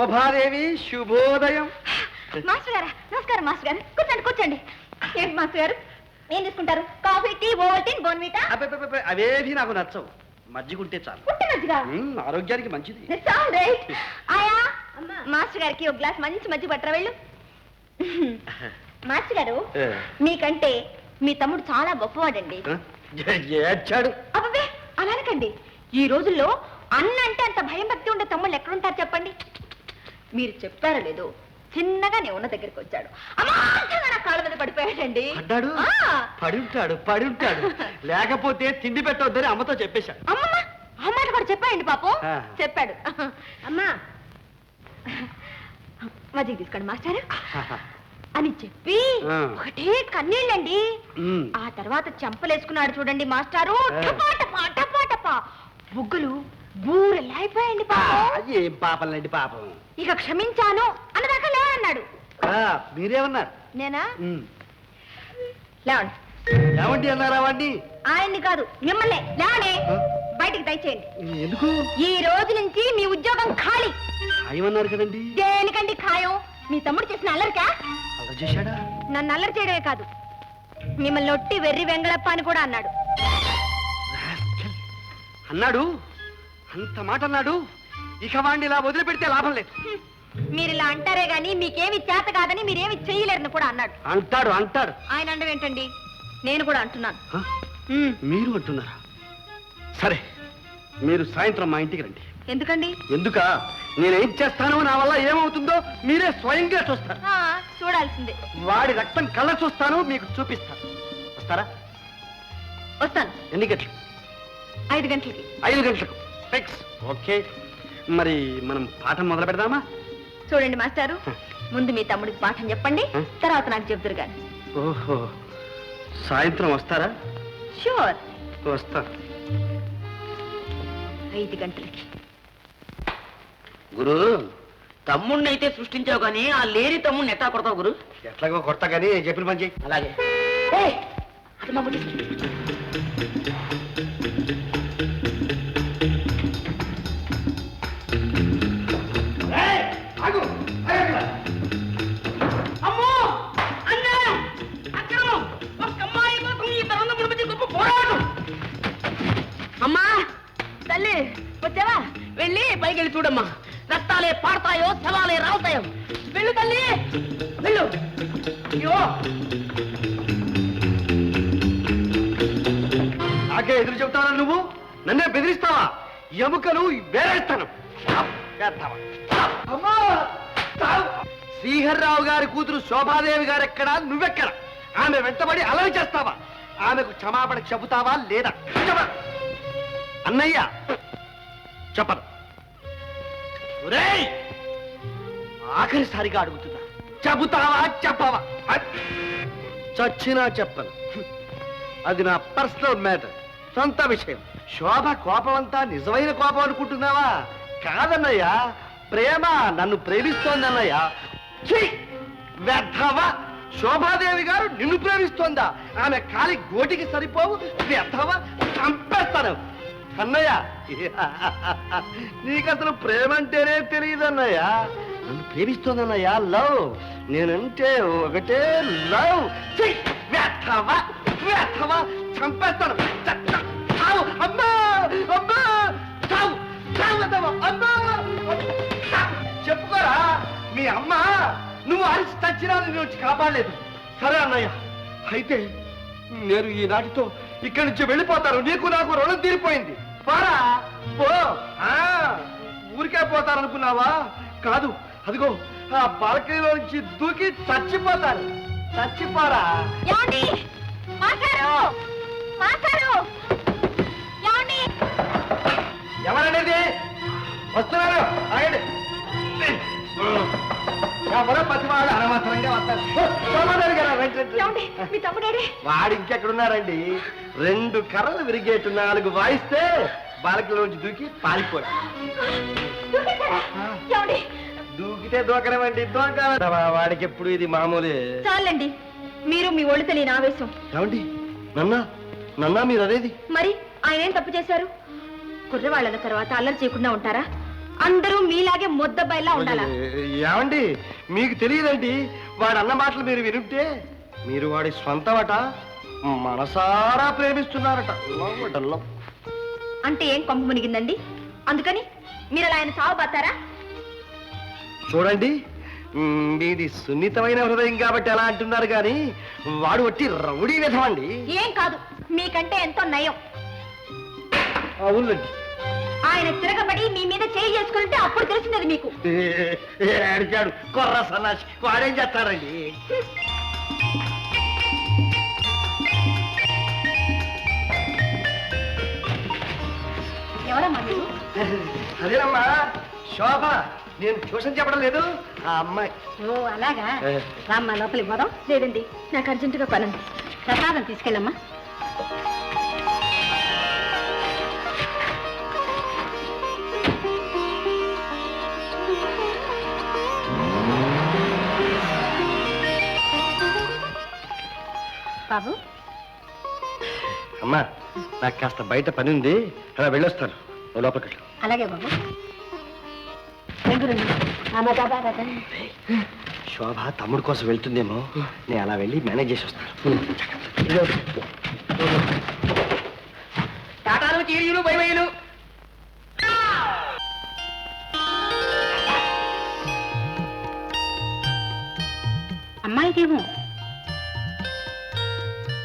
శోభాదేవి శుభోదయం. మాస్టర్ గారా నమస్కారం మాస్టర్ గారు. కూర్చోండి కూర్చోండి. ఏంటి మాస్టర్ గారు? ఏం తీసుకుంటారు? Coffee tea Ovaltine Bournvita? అవేవి నాకు నచ్చవు. మజ్జిగుంటే చాలు. పుట్టి మజ్జిగ? మ్మ్, ఆరోగ్యానికి మంచిది. ఆయా మాస్టర్ గారికి ఒక గ్లాస్ మంచి మజ్జిగ పట్టరా వెళ్ళు. మాస్టర్ గారు ఏ, మీకంటే మీ తమ్ముడు చాలా గొప్పవాడండి. ఆ? ఏ- ఏడ్చాడు అబ్బే అలానకండి ఈ రోజుల్లో అన్న అంటే అంత భయం భక్తి ఉండే తమ్ముళ్ళు ఎక్కడుంటారు చెప్పండి. మీరు చెప్పారో లేదో చిన్నగా నేను ఉన్న దగ్గరికి వచ్చాడు. అమాంతంగా నా కాళ్ళ మీద పడిపోయాడండి. పడ్డాడు? ఆ. పడి ఉంటాడు పడి ఉంటాడు. లేకపోతే తిండి పెట్టవద్దని అమ్మతో చెప్పేశాడు. అమ్మమ్మ ఆ మాట కూడా చెప్పాయండి పాపం ఆ. చెప్పాడు. అమ్మా. మజ్జిగ తీసుకోండి మాస్టర్. అని చెప్పి ఆ. ఒకటే కన్నీళ్ళండి. ఆ తర్వాత చెంపలేసుకున్నాడు చూడండి మాస్టారు. ఆ. టపా టపా టపా టపా. బుగ్గలు బూరెలాయిపోయండి ఆ, పాపం ఏం పాపంలేండి పాపం? ఇక క్షమించాను అన్నదాకా లేవన్నాడు ఆ, మీరేమన్నారు? నేనా. లేవండి. ఏమండి అన్నారా వాడిని? ఆయన్ని కాదు మిమ్మల్ని. లేవనే? బయటికి దయచేయండి. ఎందుకు? ఈ రోజు నుంచి మీ ఉద్యోగం ఖాళీ. ఏమన్నారు కదండి. దేనికండి ఖాయం? మీ తమ్ముడు చేసిన అల్లరికా? చేశాడా? నన్ను అల్లరి చేయడమే కాదు. మిమ్మల్ని నొట్టి వెర్రి వెంగళప్ప అని కూడా అన్నాడు. అన్నాడు? అంత మాట అన్నాడు ఇక వాడిని ఇలా వదిలిపెడితే లాభం లేదు. మీరు ఇలా అంటారే గాని మీకేమి చేత కాదని మీరేమి చెయ్యలేరని కూడా అన్నాడు. అంటాడు అంటాడు. ఆయన అండం ఏంటండి? నేను కూడా అంటున్నాను. హ? మీరు అంటున్నారా? సరే మీరు సాయంత్రం మా ఇంటికి రండి. ఎందుకండి? ఎందుక? నేనేం చేస్తానో నా వల్ల ఏమవుతుందో మీరే స్వయంగా చూస్తారు. ఆ, చూడాల్సిందే. వాడి రక్తం కళ్ళ చూస్తాను మీకు చూపిస్తాను వస్తారా? వస్తాను. ఎన్ని గంటలు? ఐదు గంటలకి. ఐదు గంటలకు. ఫిక్స్ ఓకే మరి మనం పాఠం మొదలు పెడదామా? చూడండి మాస్టారు ముందు మీ తమ్ముడికి పాఠం చెప్పండి. తర్వాత నాకు చెబుతురు గాని. ఓహో. సాయంత్రం వస్తారా? షూర్ వస్తా. ఐదు గంటలకి. గురు తమ్ముడిని అయితే సృష్టించావు కానీ ఆ లేని తమ్ముడిని ఎట్టా కొడతావు గురు? ఎట్లాగో కొత్త కానీ చెప్పిన పని చెయ్యి అలాగే. ఏయ్, అమ్మా! తల్లి వచ్చావా? వెళ్ళి పైకి వెళ్ళి చూడమ్మా. రక్తాలే పాడతాయో శవాలే రావుతాయో వెళ్ళు తల్లి! వెళ్ళు! అయ్యో నాకే ఎదురు చెబుతావా నువ్వు? నన్నే బెదిరిస్తావా? ఎముకలు వేరేస్తాను. చేస్తావా? అమ్మా! శ్రీహర్రావు గారి కూతురు శోభాదేవి గారు ఎక్కడా నువ్వెక్కడ? ఆమె వెంటబడి అలవి చేస్తావా? ఆమెకు క్షమాపణ చెబుతావా లేదా? అన్నయ్య చెప్పను! ఆఖరిసారిగా అడుగుతున్నా. చెబుతావా చెప్పవా? చచ్చినా చెప్పను. అది నా పర్సనల్ మ్యాటర్ సొంత విషయం. శోభ కోపం అంతా నిజమైన కోపం అనుకుంటున్నావా? కాదన్నయ్యా ప్రేమ నన్ను ప్రేమిస్తోందన్నయ్యా. ఛీ! శోభాదేవి గారు నిన్ను ప్రేమిస్తోందా? ఆమె కాలి గోటికి సరిపోవు వ్యర్థవ చంపేస్తాను. అన్నయ్య నీకు అసలు ప్రేమ అంటేనే తెలియదన్నయ్య. నన్ను ప్రేమిస్తోందన్నయ్య లవ్. నేనంటే ఒకటే లవ్. వ్యర్థవ వ్యర్థవ చంపేస్తాను. అమ్మా అమ్మా చావు చావు అమ్మా. చావు! చెప్పుకోరా మీ అమ్మ నువ్వు అరిచి చచ్చినా నేను వచ్చి కాపాడలేదు. సరే అన్నయ్య అయితే నేను ఈనాటితో ఇక్కడి నుంచి వెళ్ళిపోతాను. నీకు నాకు రుణం తీరిపోయింది. పోరా. పో. ఆ, ఊరికే పోతారనుకున్నావా? కాదు అదిగో ఆ బాల్కనీలో నుంచి దూకి చచ్చిపోతాను చచ్చిపోరా. ఎవరనేది? వస్తున్నారు. ఆగండి. ఎవరో పసివాడు అనవసరంగా వస్తారు ఓ, సోమవారం గారు, రండి, రండి, ఏమండి? రండి. మీ తమ్ముడేడి? వాడు ఇంకెక్కడున్నారండి? రెండు కర్రలు విరిగేటు నాలుగు వాయిస్తే బాలకలోంచి దూకి పారిపోయి దూకేశారా? ఏమండి? దూకితే దూకనమండి దూక వాడికి ఎప్పుడు ఇది మామూలే? చాలండి. మీరు మీ ఒళ్ళు తెలియని ఆవేశం. ఏమండి? నన్నా నన్నా మీరు అనేది? మరి ఆయన ఏం తప్పు చేశారు? కుర్రవాళ్ళన్న తర్వాత అల్లరి చేయకుండా ఉంటారా? అందరూ మీలాగే ముద్దబ్బాయిలా ఉండాలా? ఏమండి? మీకు తెలియదండి. వాడు అన్న మాటలు మీరు వినుంటే మీరు వాడి సొంతమట మనసారా ప్రేమిస్తున్నారట. అట ఏం కొంప మునిగిందండి? అందుకని మీరు అలా ఆయన సాగు పడతారా చూడండి. మీది సున్నితమైన హృదయం కాబట్టి అలా అంటున్నారు కానీ వాడు వట్టి రౌడీ విధమండి. ఏం కాదు. మీకంటే ఎంతో నయం. అవునండి ఆయన తిరగబడి మీ మీద చేయి చేసుకుంటే అప్పుడు తెలిసినది మీకు. అడిగాడు కొర్ర సన్నాసి. వాడేం చేస్తాడండి? ఎవరమ్మా మీరు? అదేనమ్మా శోభ నేను ట్యూషన్ చెప్పడం లేదు. ఆ అమ్మాయి. ఓ అలాగా. రామ్మా లోపలికి పోదాం. లేదండి నాకు అర్జెంటుగా పనుంది. ప్రసాదం తీసుకెళ్ళమ్మా. బాబు. అమ్మా నాకు కాస్త బయట పని ఉంది. అలా వెళ్ళొస్తాను. నువ్వు లోపలికి. అలాగే బాబు. శోభ తమ్ముడు కోసం వెళ్తుందేమో. నేను అలా వెళ్ళి మేనేజ్ చేసి వస్తాను. టాటాలు చీరియలు బైబైలు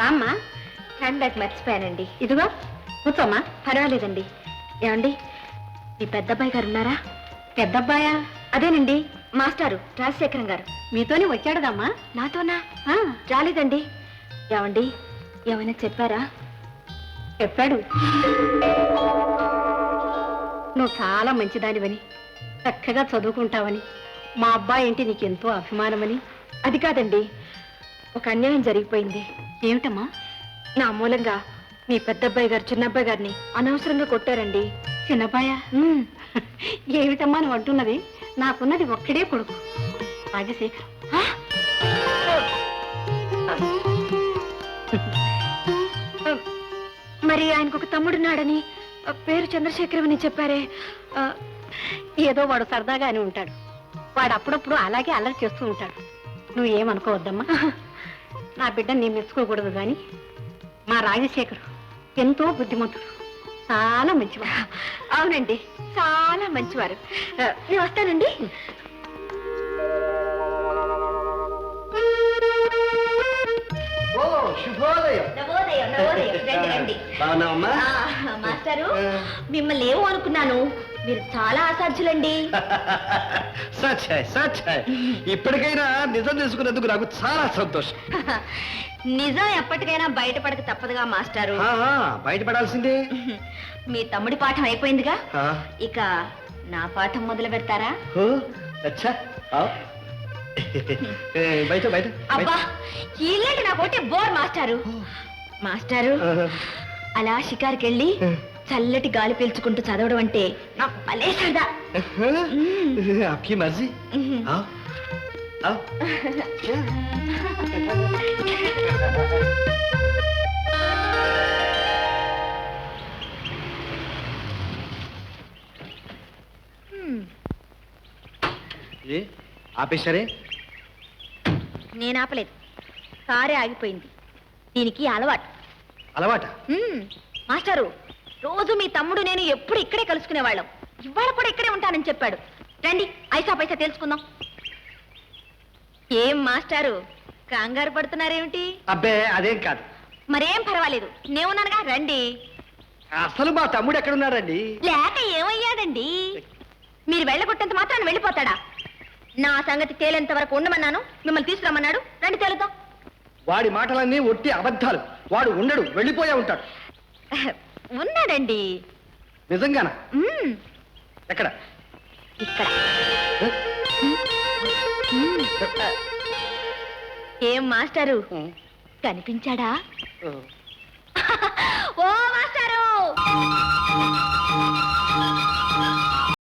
అమ్మా హ్యాండ్ బ్యాగ్ మర్చిపోయానండి. ఇదిగో కూర్చోమ్మా పర్వాలేదండి. ఏమండి మీ పెద్దబ్బాయి గారు ఉన్నారా? పెద్దబ్బాయా? అదేనండి మాస్టారు రాజశేఖరం గారు. మీతోనే వచ్చాడుదమ్మా నాతోనా? రాలేదండి. ఏమండి ఏమైనా చెప్పారా? చెప్పాడు. నువ్వు చాలా మంచిదానివని చక్కగా చదువుకుంటావని మా అబ్బాయి అంటే నీకెంతో అభిమానమని. అది కాదండి ఒక అన్యాయం జరిగిపోయింది. ఏమిటమ్మా? నా మూలంగా మీ పెద్దబ్బాయి గారు చిన్నబ్బాయి గారిని అనవసరంగా కొట్టారండి. చిన్నబ్బాయ? ఏమిటమ్మా నువ్వు అంటున్నది? నాకున్నది ఒక్కడే కొడుకు. రాజశేఖర్! మరి ఆయనకు ఒక తమ్ముడున్నాడని పేరు చంద్రశేఖరం అని చెప్పారే. ఆ, ఏదో వాడు సరదాగానే ఉంటాడు. వాడు అప్పుడప్పుడు అలాగే అల్లరి చేస్తూ ఉంటాడు. నువ్వు ఏమనుకోవద్దమ్మా నా బిడ్డ నీ మెచ్చుకోకూడదు కానీ మా రాజశేఖర్ ఎంతో బుద్ధిమంతుడు. చాలా మంచివాడు. అవునండి చాలా మంచివారు. నేను వస్తానండి. మిమ్మల్ని ఏమో అనుకున్నాను. మీరు చాలా అసాధ్యులండి. ఇప్పటికైనా నిజం తెలుసుకున్నందుకు నాకు చాలా సంతోషం. నిజం ఎప్పటికైనా బయటపడక తప్పదుగా మాస్టారు. బయటపడాల్సిందే. మీ తమ్ముడి పాఠం అయిపోయిందిగా? ఇక నా పాఠం మొదలు పెడతారా? అబ్బా ఇల్లేంటి నా కొట్టే బోర్ మాస్టారు. మాస్టారు అలా షికారుకి వెళ్ళి చల్లటి గాలి పీల్చుకుంటూ చదవడం అంటే నాకు భలే సరదా आपकी मर्जी आओ आओ ఏ ఆపేశారే నేను ఆపలేదు కారే ఆగిపోయింది దీనికి అలవాటు అలవాట మ్మ్. మాస్టారు రోజు మీ తమ్ముడు నేను ఎప్పుడు ఇక్కడే కలుసుకునేవాళ్ళం. ఇవాళ కూడా ఇక్కడే ఉంటానని చెప్పాడు. రండి ఐసా పైసా తెలుసుకుందాం ఏం మాస్టారు? కంగారు పడుతున్నారేమిటి? అబ్బే అదేం కాదు. మరేం పర్వాలేదు. నేనున్నానుగా రండి. అసలు మా తమ్ముడు ఎక్కడున్నాడండి? లేక ఏమయ్యాడండి? మీరు వెళ్ళగొట్టేంత మాత్రాన్ని వెళ్ళిపోతాడా? నా సంగతి తేలేంత వరకు ఉండమన్నాను. మిమ్మల్ని తీసుకురమ్మన్నాడు. రండి తేలుతాం వాడి మాటలన్నీ ఒట్టి అబద్ధాలు. వాడు ఉండడు వెళ్ళిపోయే ఉంటాడు. ఉన్నాడండి. నిజంగానా? మ్మ్. ఎక్కడ? ఇక్కడ. ఏ? మ్మ్. ఏం మాస్టారు? కనిపించాడా? ఓ మాస్టారు!